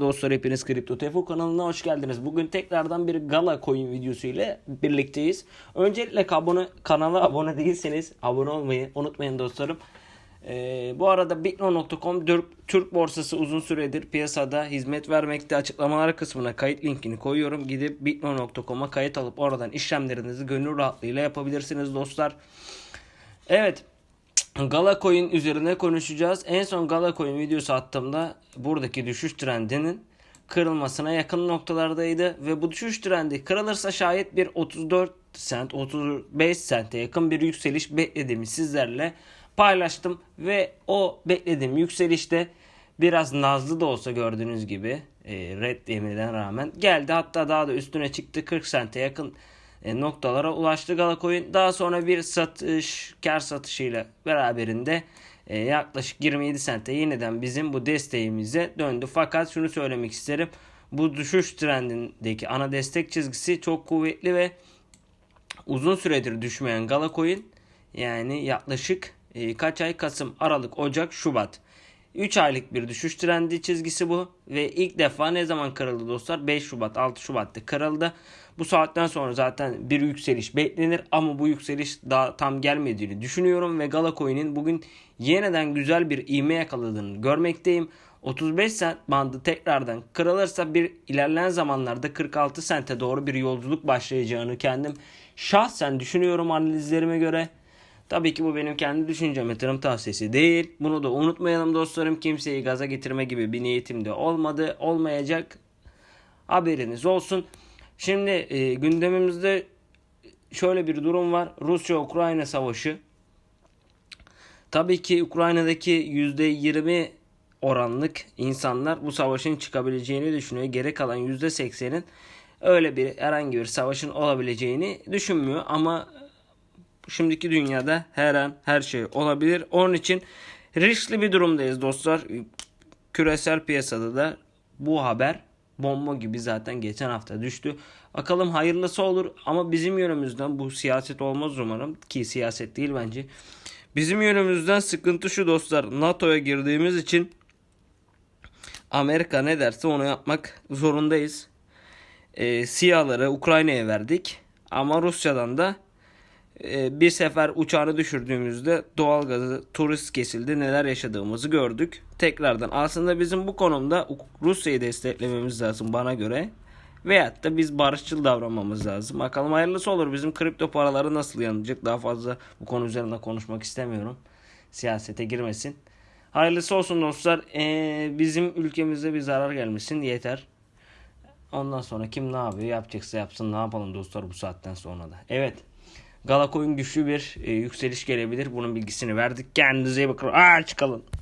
dostlar hepiniz Kripto Tefo kanalına hoş geldiniz. Bugün tekrardan bir Gala Coin videosu ile birlikteyiz. Öncelikle abone, kanala abone değilseniz abone olmayı unutmayın dostlarım. Ee, bu arada bitno.com Türk, borsası uzun süredir piyasada hizmet vermekte. Açıklamalar kısmına kayıt linkini koyuyorum. Gidip bitno.com'a kayıt alıp oradan işlemlerinizi gönül rahatlığıyla yapabilirsiniz dostlar. Evet. Gala Coin üzerine konuşacağız. En son Gala Coin videosu attığımda buradaki düşüş trendinin kırılmasına yakın noktalardaydı. Ve bu düşüş trendi kırılırsa şayet bir 34 sent 35 sente yakın bir yükseliş beklediğimi sizlerle paylaştım. Ve o beklediğim yükselişte biraz nazlı da olsa gördüğünüz gibi e, red yemeğine rağmen geldi. Hatta daha da üstüne çıktı. 40 sente yakın noktalara ulaştı Galacoin. Daha sonra bir satış, kar satışıyla beraberinde e, yaklaşık 27 sente yeniden bizim bu desteğimize döndü. Fakat şunu söylemek isterim. Bu düşüş trendindeki ana destek çizgisi çok kuvvetli ve uzun süredir düşmeyen Galacoin yani yaklaşık e, kaç ay Kasım, Aralık, Ocak, Şubat. 3 aylık bir düşüş trendi çizgisi bu ve ilk defa ne zaman kırıldı dostlar? 5 Şubat, 6 Şubat'ta kırıldı. Bu saatten sonra zaten bir yükseliş beklenir ama bu yükseliş daha tam gelmediğini düşünüyorum ve Galacoin'in bugün yeniden güzel bir ivme yakaladığını görmekteyim. 35 sent bandı tekrardan kırılırsa bir ilerleyen zamanlarda 46 sente doğru bir yolculuk başlayacağını kendim şahsen düşünüyorum analizlerime göre. Tabii ki bu benim kendi düşüncem yatırım tavsiyesi değil. Bunu da unutmayalım dostlarım. Kimseyi gaza getirme gibi bir niyetim de olmadı. Olmayacak. Haberiniz olsun. Şimdi e, gündemimizde şöyle bir durum var. Rusya-Ukrayna savaşı. Tabii ki Ukrayna'daki %20 oranlık insanlar bu savaşın çıkabileceğini düşünüyor. Geri kalan %80'in öyle bir herhangi bir savaşın olabileceğini düşünmüyor ama şimdiki dünyada her an her şey olabilir. Onun için riskli bir durumdayız dostlar. Küresel piyasada da bu haber bomba gibi zaten geçen hafta düştü. Bakalım hayırlısı olur ama bizim yönümüzden bu siyaset olmaz umarım ki siyaset değil bence. Bizim yönümüzden sıkıntı şu dostlar. NATO'ya girdiğimiz için Amerika ne derse onu yapmak zorundayız. E, siyahları Ukrayna'ya verdik ama Rusya'dan da bir sefer uçağını düşürdüğümüzde doğalgazı turist kesildi neler yaşadığımızı gördük. Tekrardan aslında bizim bu konumda Rusya'yı desteklememiz lazım bana göre. Veyahut da biz barışçıl davranmamız lazım. Bakalım hayırlısı olur. Bizim kripto paraları nasıl yanacak? Daha fazla bu konu üzerinde konuşmak istemiyorum. Siyasete girmesin. Hayırlısı olsun dostlar. Ee, bizim ülkemize bir zarar gelmesin yeter. Ondan sonra kim ne yapıyor yapacaksa yapsın ne yapalım dostlar bu saatten sonra da. Evet. Galacoin güçlü bir e, yükseliş gelebilir. Bunun bilgisini verdik. Kendinize iyi bakın. Aa çıkalım.